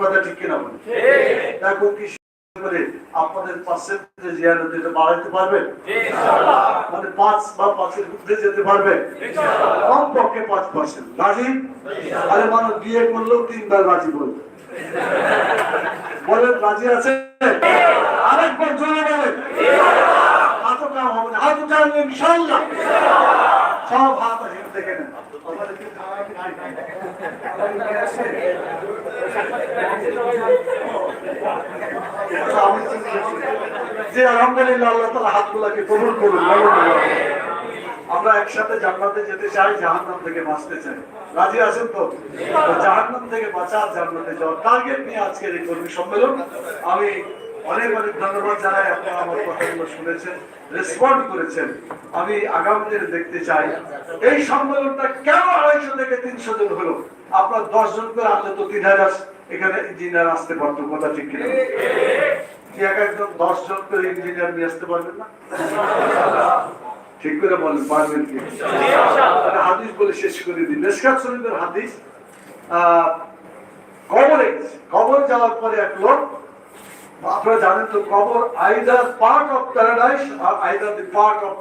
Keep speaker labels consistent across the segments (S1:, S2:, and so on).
S1: কথা ঠিক কিনা বলে? এখন কি করে আপনাদের পার্সেন্টেজ জিয়ারত এটা বাড়াতে পারবেন মানে পাঁচ বা পাঁচের মধ্যে যেতে পারবে? কম পক্ষে পাঁচ পার্সেন্ট। রাজি? আরে মানুষ বিয়ে করলেও তিনবার রাজি বলবে বলেন রাজি আছে? আরেকবার জোরে বলেন। হাত কাম হবে না। হাত উঠান ইনশাআল্লাহ। সব হাত আছে। যে আলহামদুলিল্লাহ হাতগুলাকে কবুল করুন আমরা একসাথে জান্নাতে যেতে চাই, জাহান্নাম থেকে বাঁচতে চাই। রাজি আছেন তো? তো জাহান্নাম থেকে বাঁচা জান্নাতে যাওয়ার টার্গেট নিয়ে আজকের এই কর্মী সম্মেলন। আমি অনেক অনেক ধন্যবাদ জানাই, আপনারা আমার কথাগুলো শুনেছেন রেসপন্ড করেছেন। আমি আগামী দিনে দেখতে চাই, এই সম্মেলনটা কেন আড়াইশো থেকে তিনশো জন হলো? আপনার দশ জন করে আনলে তো তিন হাজার, এখানে ইঞ্জিনিয়ার আসতে পারতো, কথা ঠিক কিনা? এক একজন দশ জন করে ইঞ্জিনিয়ার নিয়ে আসতে পারবেন না? ঠিক করে বলেন, পারবেন কি? হাদিস বলে শেষ করে দিন মেসকাত শরীফের হাদিস কবরে। কবরে যাওয়ার পরে এক লোক আপনারা জানেন তো কবর either part of paradise R either the part of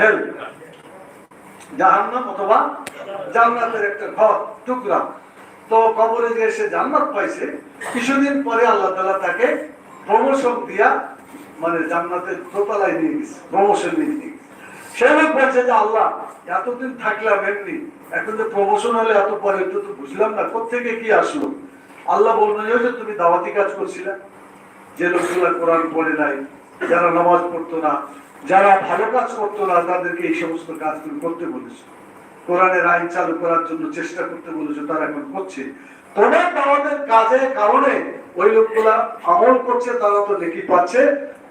S1: hell জাহান্নাম অথবা জান্নাতের একটা ঘর, টুকরা। তো কবরে যে জান্নাত পাইছে, কিছুদিন পরে আল্লাহ তাআলা তাকে প্রমোশন দিয়া মানে জান্নাতের দোতলায় নিয়ে গেছে প্রমোশন নিয়ে সে বলছে যে আল্লাহ, এতদিন থাকলাম এমনি, এখন যে প্রমোশন হলে এত পরে তো বুঝলাম না কোথেকে কি আসলো? আল্লাহ বললেন যে তুমি দাওয়াতি কাজ করছিলে। যে লোকগুলা কোরআন পড়ে নাই, যারা নামাজ পড়তো না, যারা ভালো কাজ করতো না, তাদেরকে এই সমস্ত কাজগুলো করতে বলেছে। কোরআনের আইন চালু করার জন্য চেষ্টা করতে বলেছে, তারা এখন করছে। তোমার দাওয়াতের কাজের কারণে ওই লোকগুলা আমল করছে, তারা তো নেকি পাচ্ছে।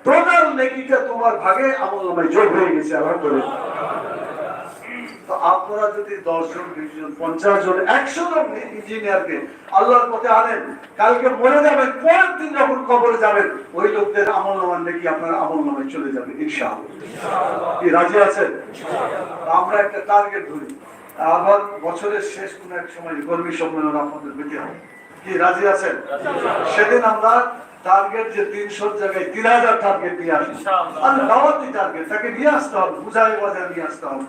S1: টোটাল নেকিটা তোমার ভাগে আমল নামায় যোগ হয়ে গেছে, আলহামদুলিল্লাহ। তো আপনারা যদি দশ জন বিশ জন পঞ্চাশ জন একশো জন ইঞ্জিনিয়ারকে আল্লাহর পথে আনেন কালকে মরে যাবেন পরের দিন যখন কবরে যাবেন ওই লোকদের আমল নামান নাকি আপনার আমল নামায় চলে যাবে ইনশাআল্লাহ। কি রাজি আছেন? আমরা একটা টার্গেট ধরি। আবার বছরের শেষ কোন এক সময় কর্মী সম্মেলন আপনাদের পেতে হবে। কি রাজি আছেন? সেদিন আমরা টার্গেট যে তিনশোর জায়গায় তিন হাজার টার্গেট নিয়ে আসি আর টার্গেট তাকে নিয়ে আসতে হবে বুঝাই বাজার নিয়ে আসতে হবে।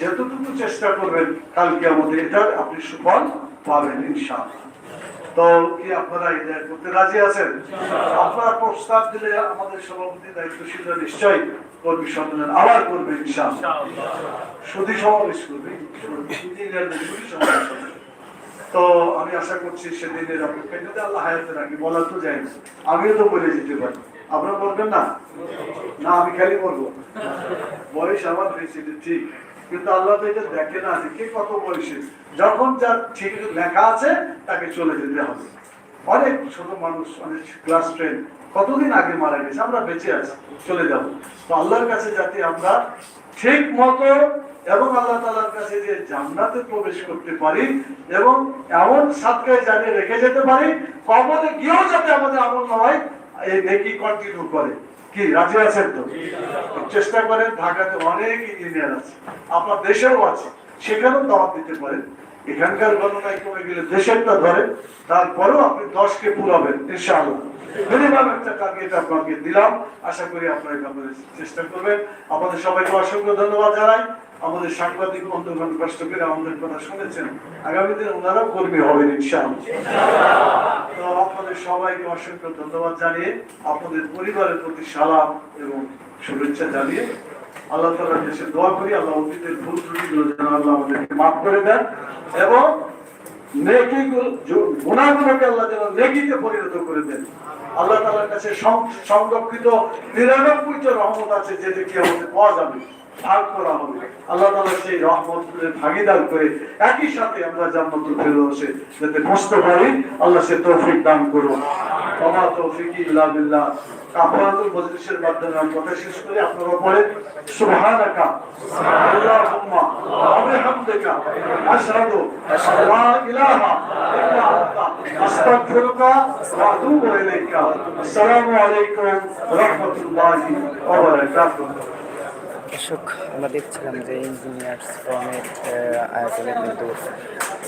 S1: যতটুকু চেষ্টা করবেন কালকে আমাদের এটার আপনি সুফল পাবেন ইনশাআল্লাহ। তো কি আপনারা এটা করতে রাজি আছেন? আপনারা প্রস্তাব দিলে আমাদের সভাপতি দায়িত্বশীলরা নিশ্চয়ই কর্মী সম্মেলন আবার করবে ইনশাআল্লাহ। সুধী সমাবেশ করবে। তো আমি আশা করছি সেদিনের যদি আল্লাহ হায়াতে রাখি বলা তো যায় না। আমিও তো বলে যেতে পারি। আপনারা বলবেন না? না আমি খালি বলব। বয়স আমার ঠিক। কিন্তু আল্লাহ তো এটা দেখে না যে কে কত বয়সে। যখন যার ঠিক লেখা আছে, তাকে চলে যেতে হবে। অনেক ছোট মানুষ, অনেক ক্লাস ফ্রেন্ড কতদিন আগে মারা গেছে, আমরা বেঁচে আছি, চলে যাব। তো আল্লাহর কাছে যাতে আমরা ঠিক মতো এবং আল্লাহ তালার কাছে যে জান্নাতে প্রবেশ করতে পারি এবং এমন সাতকায় জানিয়ে রেখে যেতে পারি, কবরে গিয়েও যাতে আমাদের আমল নয় এই নেকি কন্টিনিউ করে। কি, রাজি আছেন তো? চেষ্টা করেন, ঢাকাতে অনেক ইঞ্জিনিয়ার আছে, আপনার আছে, সেখানেও দাওয়াত দিতে পারেন। এখানকার গণনায় কমে গেলে দেশেরটা ধরেন, তারপরেও আপনি দশকে পুরাবেন, ইনশাআল্লাহ। মিনিমাম একটা টার্গেট আপনাকে দিলাম, আশা করি আপনারা চেষ্টা করবেন। আমাদের সবাইকে অসংখ্য ধন্যবাদ জানাই। আমাদের সাংবাদিক বন্ধুগণ কষ্ট করে আমাদের কথা শুনেছেন। আগামী দিনে ওনারাও কর্মী হবেন, ইনশাআল্লাহ। তো আপনাদের সবাইকে অসংখ্য ধন্যবাদ জানিয়ে আপনাদের পরিবারের প্রতি সালাম এবং শুভেচ্ছা জানিয়ে আল্লাহ তালার কাছে দোয়া করি, আল্লাহ অতীতের ভুল ত্রুটিগুলো যেন আল্লাহ আমাদেরকে মাফ করে দেন এবং পরিণত করে দেন। আল্লাহ তালার কাছে সংরক্ষিত নিরানব্বইটা রহমত আছে যেটা কি আমাদের পাওয়া যাবে। ভাগ করা হবে। আল্লাহ তালা সেই রহমতের ভাগিদার করে একই সাথে আমরা যাতে পারি, আল্লাহ সে তৌফিক দান তৌফিক মজলিসের মাধ্যমে আমি কথা শেষ আল্লাহুম্মা আশহাদু ইলাহা ইল্লা আনতা, আস্তাগফিরুকা ওয়া আতুবু ইলাইকা। আসসালামু আলাইকুম ওয়া রাহমাতুল্লাহি ওয়া বারাকাতুহু।
S2: দর্শক আমরা দেখছিলাম যে ইঞ্জিনিয়ার্স ফর্মের আয়োজনে কিন্তু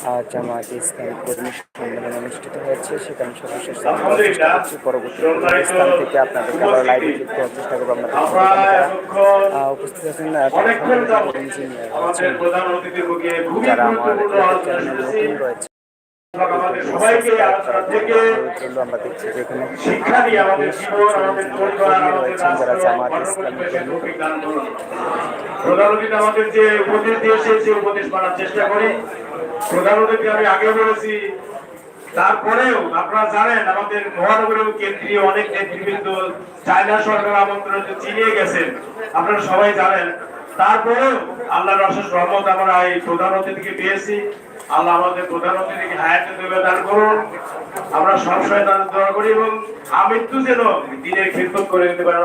S2: আহ, জামায়াত ইসলামী কর্মী সম্মেলন অনুষ্ঠিত হয়েছে। সেখানে সর্বশেষ পরবর্তী স্থান থেকে আপনাদেরকে আবার লাইভে করার চেষ্টা করব আমরা উপস্থিত আছেন ইঞ্জিনিয়ার
S3: আমাদের
S2: যারা আমার চ্যানেলে নতুন রয়েছে
S3: তারপরেও আপনারা জানেন, আমাদের মহানগরীয় কেন্দ্রীয় অনেক নেতৃবৃন্দ চায়না সরকার আমন্ত্রণ চিনিয়ে গেছেন, আপনারা সবাই জানেন। তারপরেও আল্লাহর অশেষ রহমত আমরা এই প্রধান অতিথিকে পেয়েছি। আল্লাহ আমাদের প্রধানমন্ত্রীকে হায়াতে দেবে দান করুন? আমরা সবসময় দান দোয়া করি এবং আমৃত্যু যেন দিনের খিদমত করে দিতে পারে।